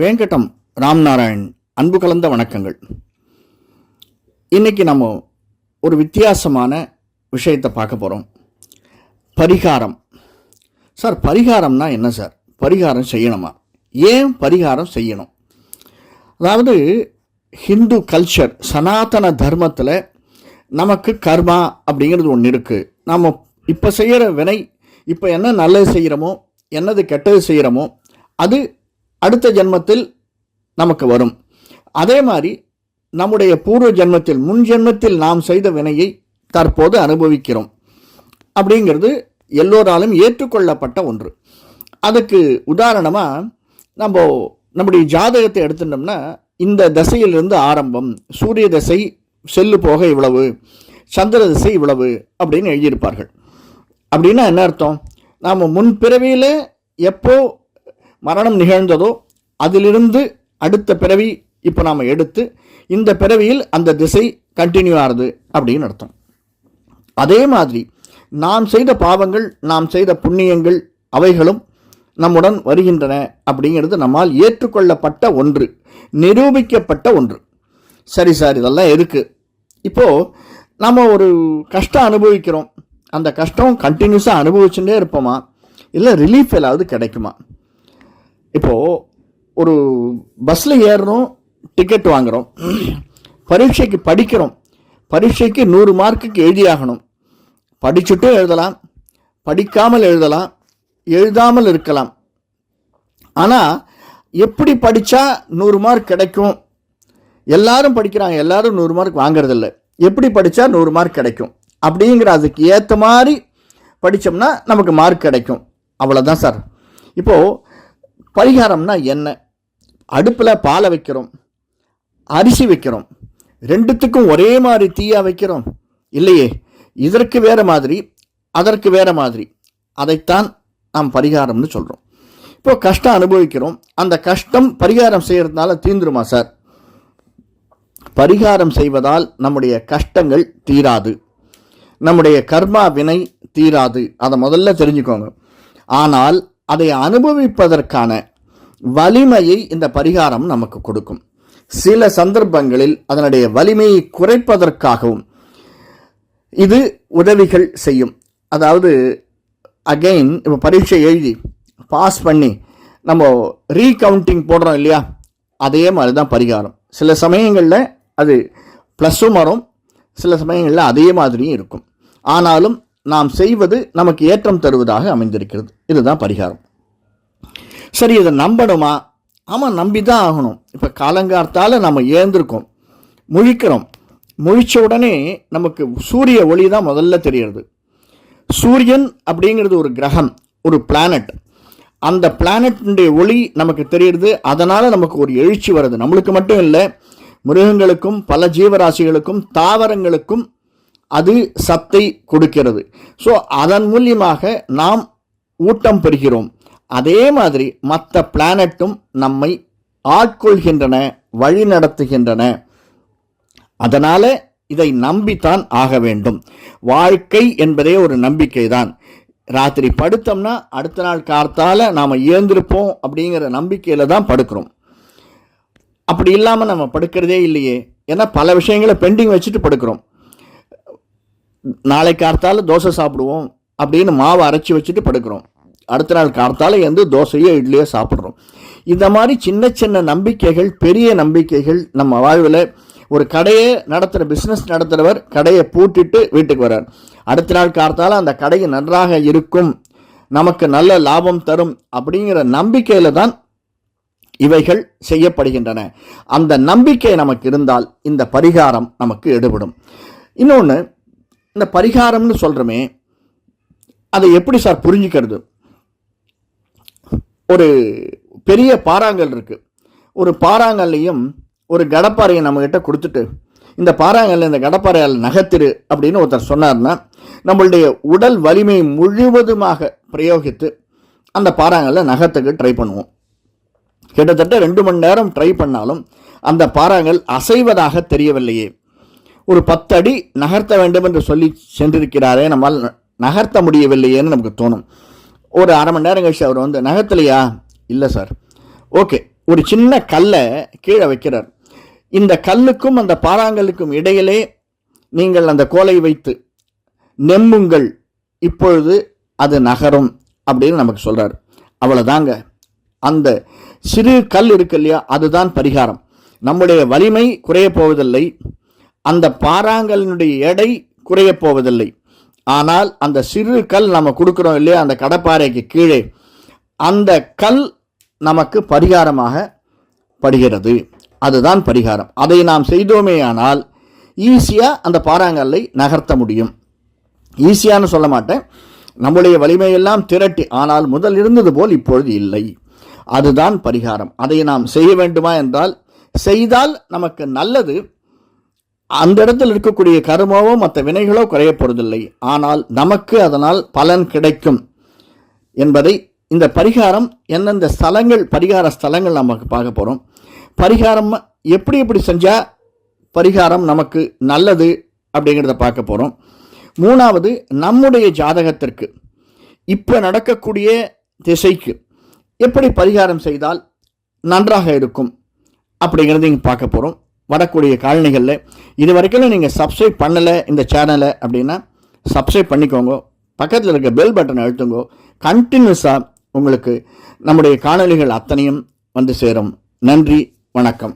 வேங்கடம் ராம்நாராயண் அன்பு கலந்த வணக்கங்கள். இன்றைக்கி நம்ம ஒரு வித்தியாசமான விஷயத்தை பார்க்க போகிறோம் பரிகாரம். சார் பரிகாரம்னா என்ன சார்? பரிகாரம் செய்யணுமா? ஏன் பரிகாரம் செய்யணும்? அதாவது ஹிந்து கல்ச்சர் சனாதன தர்மத்தில் நமக்கு கர்மா அப்படிங்கிறது ஒன்று இருக்குது நம்ம இப்போ செய்கிற வினை இப்போ என்ன நல்லது செய்கிறோமோ என்னது கெட்டது செய்கிறோமோ அது அடுத்த ஜென்மத்தில் நமக்கு வரும். அதே மாதிரி நம்முடைய பூர்வ ஜென்மத்தில் முன் ஜென்மத்தில் நாம் செய்த வினையை தற்போது அனுபவிக்கிறோம். அப்படிங்கிறது எல்லோராலும் ஏற்றுக்கொள்ளப்பட்ட ஒன்று. அதுக்கு உதாரணமாக நம்ம நம்முடைய ஜாதகத்தை எடுத்துட்டோம்னா இந்த திசையிலிருந்து ஆரம்பம் சூரிய தசை செல்லு போக இவ்வளவு சந்திர திசை இவ்வளவு அப்படின்னு எழுதியிருப்பார்கள். அப்படின்னா என்ன அர்த்தம்? நாம் முன் பிறவியில் எப்போ மரணம் நிகழ்ந்ததோ அதிலிருந்து அடுத்த பிறவி இப்போ நாம் எடுத்து இந்த பிறவியில் அந்த திசை கண்டினியூ ஆகுது அப்படின்னு அர்த்தம். அதே மாதிரி நாம் செய்த பாவங்கள் நாம் செய்த புண்ணியங்கள் அவைகளும் நம்முடன் வருகின்றன அப்படிங்கிறது நம்மால் ஏற்றுக்கொள்ளப்பட்ட ஒன்று நிரூபிக்கப்பட்ட ஒன்று. சரி சார் இதெல்லாம் எதுக்கு? இப்போது நம்ம ஒரு கஷ்டம் அனுபவிக்கிறோம். அந்த கஷ்டம் கண்டினியூஸாக அனுபவிச்சுட்டே இருப்போமா? இல்லை ரிலீஃப் ஏதாவது கிடைக்குமா? இப்போது ஒரு பஸ்ஸில் ஏறுறோம் டிக்கெட் வாங்குகிறோம் பரீட்சைக்கு படிக்கிறோம். பரீட்சைக்கு நூறு மார்க்குக்கு எழுதியாகணும். படிச்சுட்டும் எழுதலாம். படிக்காமல் எழுதலாம். எழுதாமல் இருக்கலாம். ஆனால் எப்படி படித்தா நூறு மார்க் கிடைக்கும்? எல்லாரும் படிக்கிறாங்க. எல்லாரும் நூறு மார்க் வாங்குறதில்ல. எப்படி படித்தா நூறு மார்க் கிடைக்கும்? அப்படிங்கிற அதுக்கு ஏற்ற மாதிரி படித்தோம்னா நமக்கு மார்க் கிடைக்கும். அவ்வளோதான் சார். இப்போது பரிகாரம்னா என்ன? அடுப்பில் பாலை வைக்கிறோம் அரிசி வைக்கிறோம் ரெண்டுத்துக்கும் ஒரே மாதிரி தீயா வைக்கிறோம். இல்லையே இதற்கு வேறு மாதிரி அதற்கு வேறு மாதிரி. அதைத்தான் நாம் பரிகாரம்னு சொல்கிறோம் இப்போ கஷ்டம் அனுபவிக்கிறோம். அந்த கஷ்டம் பரிகாரம் செய்கிறதுனால தீந்துருமா சார்? பரிகாரம் செய்வதால் நம்முடைய கஷ்டங்கள் தீராது. நம்முடைய கர்மா வினை தீராது. அதை முதல்ல தெரிஞ்சுக்கோங்க. ஆனால் அதை அனுபவிப்பதற்கான வலிமையை இந்த பரிகாரம் நமக்கு கொடுக்கும். சில சந்தர்ப்பங்களில் அதனுடைய வலிமையை குறைப்பதற்காகவும் இது உதவிகள் செய்யும். அதாவது அகைன் இப்போ பரீட்சை எழுதி பாஸ் பண்ணி நம்ம ரீகவுண்டிங் போடுறோம் இல்லையா? அதே மாதிரி தான் பரிகாரம். சில சமயங்களில் அது ப்ளஸ்ஸும் வரும். சில சமயங்களில் அதே மாதிரியும் இருக்கும். ஆனாலும் நாம் செய்வது நமக்கு ஏற்றம் தருவதாக அமைந்திருக்கிறது. இதுதான் பரிகாரம். சரி இதை நம்பணுமா? ஆமாம் நம்பி தான் ஆகணும். இப்போ காலங்கார்த்தால் நம்ம ஏந்திருக்கோம். முழிக்கிறோம். முழிச்ச உடனே நமக்கு சூரிய ஒளி தான் முதல்ல தெரியறது சூரியன் அப்படிங்கிறது ஒரு கிரகம் ஒரு பிளானட் அந்த பிளானட்டுடைய ஒளி நமக்கு தெரியுது அதனால் நமக்கு ஒரு எழுச்சி வருது. நம்மளுக்கு மட்டும் இல்லை மிருகங்களுக்கும் பல ஜீவராசிகளுக்கும் தாவரங்களுக்கும் அது சத்தை கொடுக்கிறது. ஸோ அதன் மூலியமாக நாம் ஊட்டம் பெறுகிறோம். அதே மாதிரி மற்ற பிளானட்டும் நம்மை ஆட்கொள்கின்றன வழி நடத்துகின்றன அதனால் இதை நம்பித்தான் ஆக வேண்டும். வாழ்க்கை என்பதே ஒரு நம்பிக்கை தான் ராத்திரி படுத்தோம்னா அடுத்த நாள் காலத்தால் நாம் ஏந்திருப்போம் அப்படிங்கிற நம்பிக்கையில் தான் படுக்கிறோம். அப்படி இல்லாமல் நம்ம படுக்கிறதே இல்லையே. ஏன்னா பல விஷயங்களை பெண்டிங் வச்சுட்டு படுக்கிறோம். நாளை கார்த்தால தோசை சாப்பிடுவோம் அப்படின்னு மாவை அரைச்சி வச்சுட்டு படுக்கிறோம். அடுத்த நாள் கார்த்தால எந்த தோசையோ இட்லியோ சாப்பிட்றோம். இந்த மாதிரி சின்ன சின்ன நம்பிக்கைகள் பெரிய நம்பிக்கைகள் நம்ம வாழ்வில் ஒரு கடையை நடத்துகிற பிஸ்னஸ் நடத்துகிறவர் கடையை பூட்டிட்டு வீட்டுக்கு வர்றார். அடுத்த நாள் கார்த்தால அந்த கடை நன்றாக இருக்கும் நமக்கு நல்ல லாபம் தரும் அப்படிங்கிற நம்பிக்கையில் தான் இவைகள் செய்யப்படுகின்றன. அந்த நம்பிக்கை நமக்கு இருந்தால் இந்த பரிகாரம் நமக்கு எடுபடும். இன்னொன்று இந்த பரிகாரம்னு சொல்கிறோமே அதை எப்படி சார் புரிஞ்சுக்கிறது? ஒரு பெரிய பாறாங்கல் இருக்குது ஒரு பாறாங்கல்லையும் ஒரு கடப்பாறையை நம்மக்கிட்ட கொடுத்துட்டு இந்த பாறாங்கல்ல இந்த கடப்பாறையால் நகத்திரு அப்படின்னு ஒருத்தர் சொன்னார்னா நம்மளுடைய உடல் வலிமை முழுவதுமாக பிரயோகித்து அந்த பாறாங்கல்ல நகத்துக்கு ட்ரை பண்ணுவோம். கிட்டத்தட்ட ரெண்டு மணி நேரம் ட்ரை பண்ணாலும் அந்த பாறாங்கல் அசைவதாக தெரியவில்லையே. ஒரு பத்து அடி நகர்த்த வேண்டும் என்று சொல்லி சென்றிருக்கிறாரே நம்மால் நகர்த்த முடியவில்லையேன்னு நமக்கு தோணும். ஒரு அரை மணி நேரம் கழிச்சு அவர் வந்து நகர்த்தலையா? இல்லை சார். ஓகே. ஒரு சின்ன கல்லை கீழே வைக்கிறார். இந்த கல்லுக்கும் அந்த பாறாங்கல்லுக்கும் இடையிலே நீங்கள் அந்த கோலை வைத்து நெம்புங்கள். இப்பொழுது அது நகரும் அப்படின்னு நமக்கு சொல்கிறார் அவ்வளோதாங்க அந்த சிறு கல் இருக்கு இல்லையா அதுதான் பரிகாரம். நம்முடைய வலிமை குறையப் போவதில்லை. அந்த பாறாங்கல்லினுடைய எடை குறையப் போவதில்லை. ஆனால் அந்த சிறு கல் நம்ம கொடுக்குறோம் இல்லையா? அந்த கடப்பாறைக்கு கீழே. அந்த கல் நமக்கு பரிகாரமாக படுகிறது. அதுதான் பரிகாரம். அதை நாம் செய்தோமேயானால் ஈஸியாக அந்த பாறாங்கல்லை நகர்த்த முடியும். ஈஸியான்னு சொல்ல மாட்டேன். நம்முடைய வலிமையெல்லாம் திரட்டி ஆனால் முதல் இருந்தது போல் இப்பொழுது இல்லை. அதுதான் பரிகாரம். அதை நாம் செய்ய வேண்டுமா என்றால் செய்தால் நமக்கு நல்லது. அந்த இடத்தில் இருக்கக்கூடிய கருமாவோ மற்ற வினைகளோ குறையப்போறதில்லை. ஆனால் நமக்கு அதனால் பலன் கிடைக்கும் என்பதை இந்த பரிகாரம் எந்தெந்த ஸ்தலங்கள் பரிகார ஸ்தலங்கள் நமக்கு பார்க்க போகிறோம் பரிகாரம் எப்படி எப்படி செஞ்சால் பரிகாரம் நமக்கு நல்லது அப்படிங்கிறத பார்க்க போகிறோம் மூணாவது நம்முடைய ஜாதகத்திற்கு இப்போ நடக்கக்கூடிய திசைக்கு எப்படி பரிகாரம் செய்தால் நன்றாக இருக்கும் அப்படிங்கிறத இங்கே பார்க்க போகிறோம் வரக்கூடிய காலனிகளில் இது வரைக்கும் நீங்கள் சப்ஸ்கிரைப் பண்ணலை இந்த சேனலை அப்படின்னா சப்ஸ்கிரைப் பண்ணிக்கோங்க. பக்கத்தில் இருக்க பெல் பட்டன் அழுத்துங்கோ. கண்டினியூஸாக உங்களுக்கு நம்முடைய காணொலிகள் அத்தனையும் வந்து சேரும். நன்றி வணக்கம்.